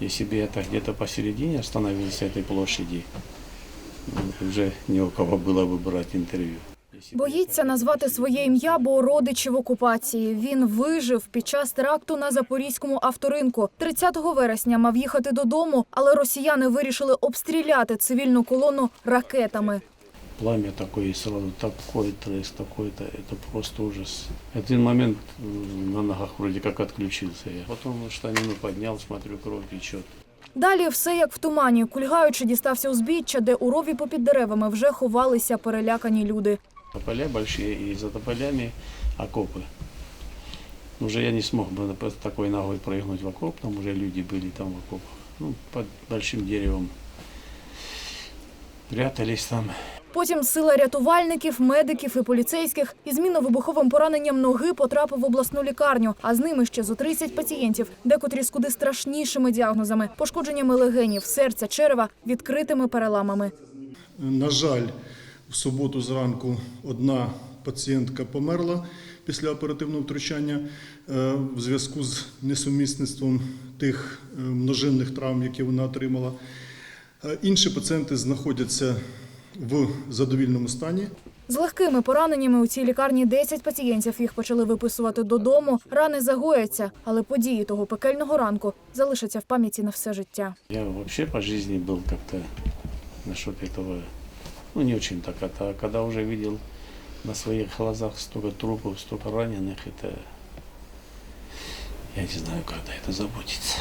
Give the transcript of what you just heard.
Если бы это где-то посередине остановился этой площади, ну, уже не у кого было бы брать интервью. Если бы Боїться назвати своє ім'я, бо родичі в окупації. Він вижив під час теракту на запорізькому авторинку. 30 вересня мав їхати додому, але росіяни вирішили обстріляти цивільну колону ракетами. пламя такое, и сразу такой треск, такой-то, это просто ужас. В один момент м, на ногах вроде как отключился я. Потом штанину поднял, смотрю, кровь течет. Далі все як в тумані. Кульгаючи дістався узбіччя, де у рові попід деревами вже ховалися перелякані люди. Тополя большие, и за тополями окопы. Уже я не смог бы на- такой ногой прыгнуть в окоп, там уже люди были там в окопах. Ну, под большим деревом прятались там. Потім сила рятувальників, медиків і поліцейських із мінно-вибуховим пораненням ноги потрапив в обласну лікарню, а з ними ще зо 30 пацієнтів, декотрі з куди страшнішими діагнозами, пошкодженнями легенів, серця, черева, відкритими переламами. На жаль, в суботу зранку одна пацієнтка померла після оперативного втручання е, в зв'язку з несумісництвом тих е, множинних травм, які вона отримала. Е, Інші пацієнти знаходяться в задовільному стані. З легкими пораненнями у цій лікарні 10 пацієнтів їх почали виписувати додому. Рани загояться, але події того пекельного ранку залишаться в пам'яті на все життя. Я вообще по жизни был как-то насчет этого, ну не очень так, а когда уже видел на своих глазах столько трупов, столько раненых, это я не знаю, когда это забудется.